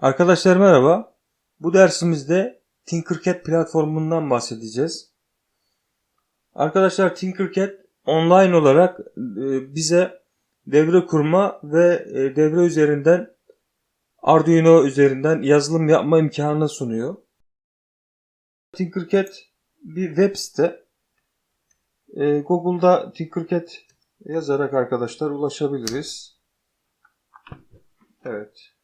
Arkadaşlar merhaba. Bu dersimizde Tinkercad platformundan bahsedeceğiz. Arkadaşlar Tinkercad online olarak e, bize devre kurma ve e, devre üzerinden Arduino üzerinden yazılım yapma imkanını sunuyor. Tinkercad bir web site. E, Google'da Tinkercad yazarak arkadaşlar ulaşabiliriz. Evet.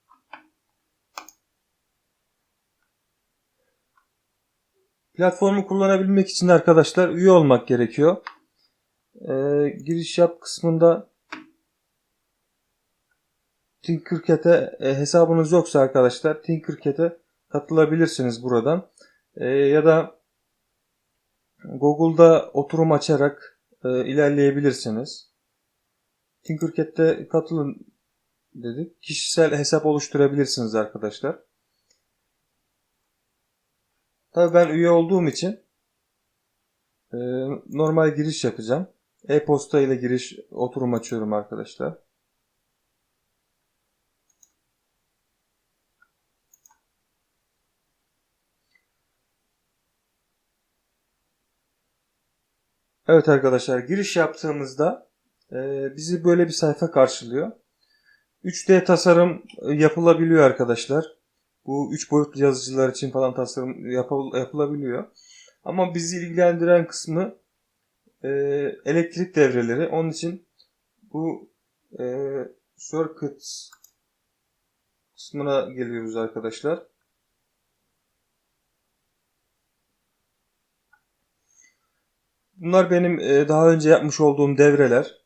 Platformu kullanabilmek için arkadaşlar üye olmak gerekiyor. Ee, giriş yap kısmında Tinkercad'e e, hesabınız yoksa arkadaşlar Tinkercad'e katılabilirsiniz buradan. Ee, ya da Google'da oturum açarak e, ilerleyebilirsiniz. Tinkercad'de katılın dedik. Kişisel hesap oluşturabilirsiniz arkadaşlar. Tabii ben üye olduğum için e, normal giriş yapacağım. E-posta ile giriş oturum açıyorum arkadaşlar. Evet arkadaşlar giriş yaptığımızda e, bizi böyle bir sayfa karşılıyor. 3D tasarım e, yapılabiliyor arkadaşlar. Bu 3 boyutlu yazıcılar için falan tasarım yapıl- yapılabiliyor. Ama bizi ilgilendiren kısmı e, elektrik devreleri. Onun için bu e, circuits kısmına geliyoruz arkadaşlar. Bunlar benim e, daha önce yapmış olduğum devreler.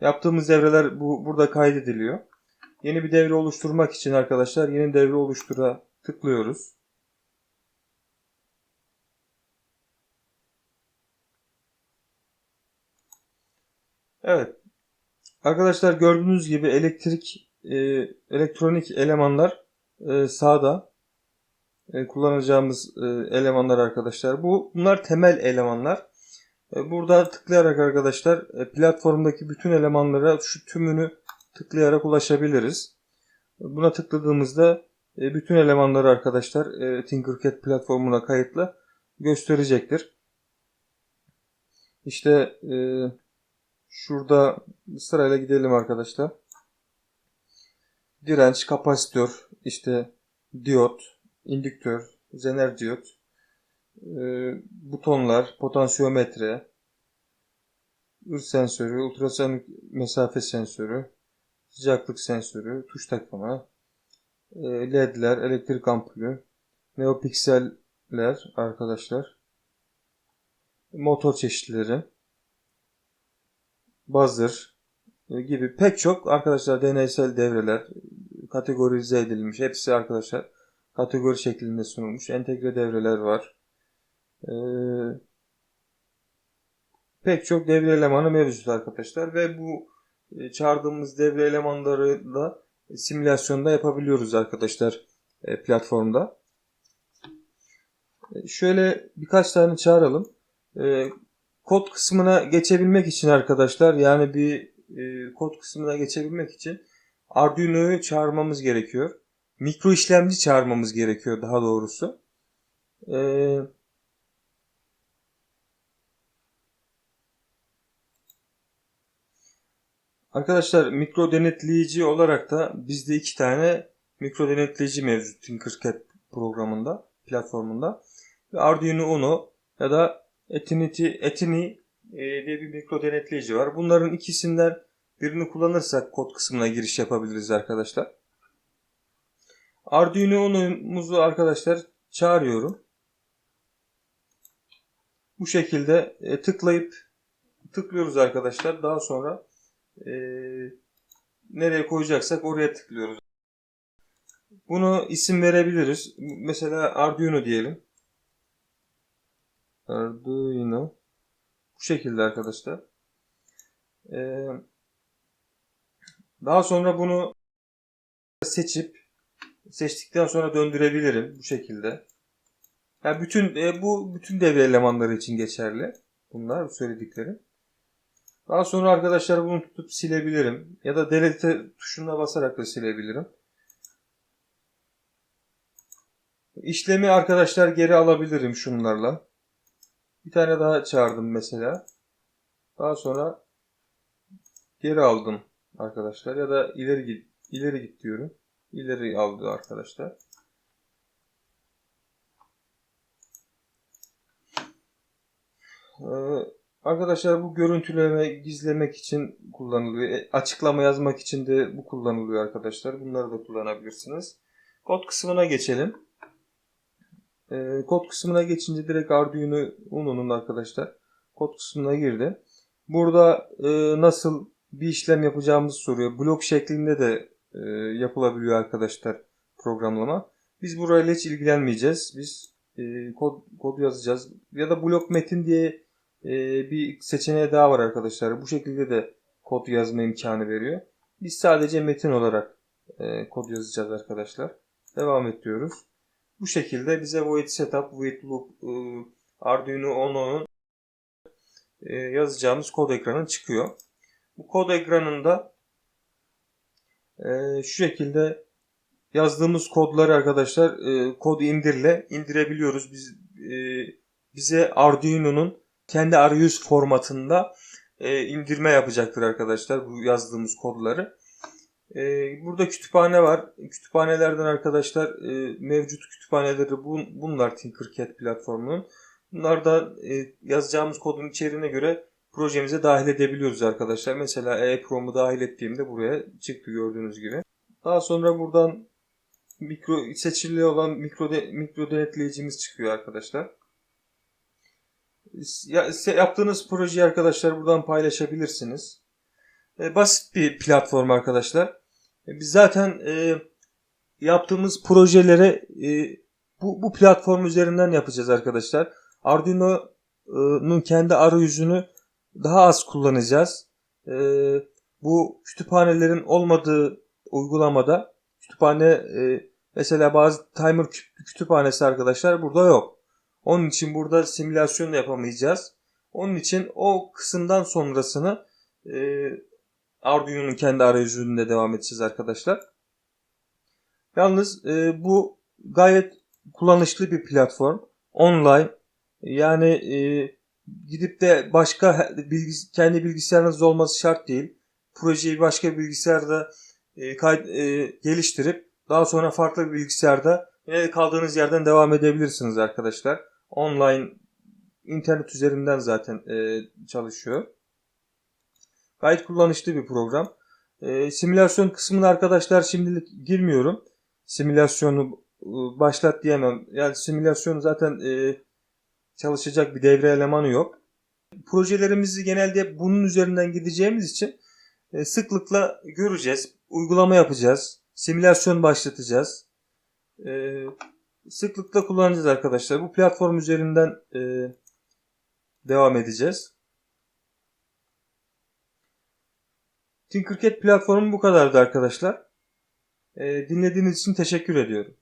Yaptığımız devreler bu burada kaydediliyor. Yeni bir devre oluşturmak için arkadaşlar yeni devre oluştura tıklıyoruz. Evet. Arkadaşlar gördüğünüz gibi elektrik e, elektronik elemanlar e, sağda e, kullanacağımız e, elemanlar arkadaşlar. Bu bunlar temel elemanlar. E, burada tıklayarak arkadaşlar e, platformdaki bütün elemanlara şu tümünü tıklayarak ulaşabiliriz. Buna tıkladığımızda e, bütün elemanları arkadaşlar e, Tinkercad platformuna kayıtlı gösterecektir. İşte e, şurada sırayla gidelim arkadaşlar. Direnç, kapasitör, işte diyot, indüktör, zener diyot, butonlar, potansiyometre, ırs sensörü, ultrasonik mesafe sensörü, sıcaklık sensörü, tuş takımı, e, ledler, elektrik ampulü, neopikseller arkadaşlar, motor çeşitleri, buzzer e, gibi pek çok arkadaşlar deneysel devreler kategorize edilmiş. Hepsi arkadaşlar kategori şeklinde sunulmuş. Entegre devreler var. Ee, pek çok devre elemanı mevcut arkadaşlar ve bu çağırdığımız devre elemanlarıyla simülasyonda yapabiliyoruz arkadaşlar e, platformda. E, şöyle birkaç tane çağıralım. E, kod kısmına geçebilmek için arkadaşlar yani bir e, kod kısmına geçebilmek için Arduino'yu çağırmamız gerekiyor. Mikro işlemci çağırmamız gerekiyor daha doğrusu. Eee Arkadaşlar mikro denetleyici olarak da bizde iki tane mikro denetleyici mevcut Tinkercad programında, platformunda. Arduino Uno ya da Eternity, Etini e, diye bir mikro denetleyici var. Bunların ikisinden birini kullanırsak kod kısmına giriş yapabiliriz arkadaşlar. Arduino Uno'muzu arkadaşlar çağırıyorum. Bu şekilde e, tıklayıp tıklıyoruz arkadaşlar. Daha sonra e, nereye koyacaksak oraya tıklıyoruz. Bunu isim verebiliriz. Mesela Arduino diyelim. Arduino. Bu şekilde arkadaşlar. Ee, daha sonra bunu seçip seçtikten sonra döndürebilirim bu şekilde. Yani bütün e, bu bütün devre elemanları için geçerli. Bunlar söylediklerim. Daha sonra arkadaşlar bunu tutup silebilirim. Ya da delete tuşuna basarak da silebilirim. İşlemi arkadaşlar geri alabilirim şunlarla. Bir tane daha çağırdım mesela. Daha sonra geri aldım arkadaşlar ya da ileri git ileri git diyorum. İleri aldı arkadaşlar. Ee, arkadaşlar bu görüntüleme gizlemek için kullanılıyor. E, Açıklama yazmak için de bu kullanılıyor arkadaşlar. Bunları da kullanabilirsiniz. Kod kısmına geçelim. Ee, kod kısmına geçince direkt Arduino Uno'nun arkadaşlar kod kısmına girdi. Burada e, nasıl bir işlem yapacağımızı soruyor. Blok şeklinde de e, yapılabiliyor arkadaşlar programlama. Biz burayla hiç ilgilenmeyeceğiz. Biz e, kod, kod yazacağız. Ya da blok metin diye e, bir seçeneği daha var arkadaşlar. Bu şekilde de kod yazma imkanı veriyor. Biz sadece metin olarak e, kod yazacağız arkadaşlar. Devam ediyoruz. Bu şekilde bize void setup, void loop, e, Arduino Uno'nun e, yazacağımız kod ekranı çıkıyor. Bu kod ekranında e, şu şekilde yazdığımız kodları arkadaşlar e, kod indirle indirebiliyoruz. Biz e, bize Arduino'nun kendi arayüz formatında e, indirme yapacaktır arkadaşlar bu yazdığımız kodları. E, burada kütüphane var. Kütüphanelerden arkadaşlar e, mevcut kütüphaneleri bun, bunlar Tinkercad platformunun. Bunlarda e, yazacağımız kodun içeriğine göre projemize dahil edebiliyoruz arkadaşlar. Mesela EEPROM'u dahil ettiğimde buraya çıktı gördüğünüz gibi. Daha sonra buradan mikro seçili olan mikro de, mikro denetleyicimiz çıkıyor arkadaşlar. Yaptığınız projeyi arkadaşlar buradan paylaşabilirsiniz. E, basit bir platform arkadaşlar. E, biz zaten e, yaptığımız projelere bu, bu platform üzerinden yapacağız arkadaşlar. Arduino'nun kendi arayüzünü daha az kullanacağız. Bu kütüphanelerin olmadığı uygulamada kütüphane mesela bazı timer kü- kütüphanesi arkadaşlar burada yok. Onun için burada simülasyon da yapamayacağız. Onun için o kısımdan sonrasını e, Arduino'nun kendi arayüzünde devam edeceğiz arkadaşlar. Yalnız e, bu gayet kullanışlı bir platform. Online yani e, gidip de başka bilgis kendi bilgisayarınızda olması şart değil. Projeyi başka bir bilgisayarda e, kay- e, geliştirip daha sonra farklı bir bilgisayarda yine kaldığınız yerden devam edebilirsiniz arkadaşlar. Online internet üzerinden zaten e, çalışıyor. Gayet kullanışlı bir program. E, simülasyon kısmına arkadaşlar şimdilik girmiyorum. Simülasyonu e, başlat diyemem. Yani simülasyonu zaten e, çalışacak bir devre elemanı yok. Projelerimizi genelde bunun üzerinden gideceğimiz için e, sıklıkla göreceğiz. Uygulama yapacağız. Simülasyon başlatacağız. E, sıklıkla kullanacağız arkadaşlar. Bu platform üzerinden e, devam edeceğiz. Tinkercad platformu bu kadardı arkadaşlar. E, dinlediğiniz için teşekkür ediyorum.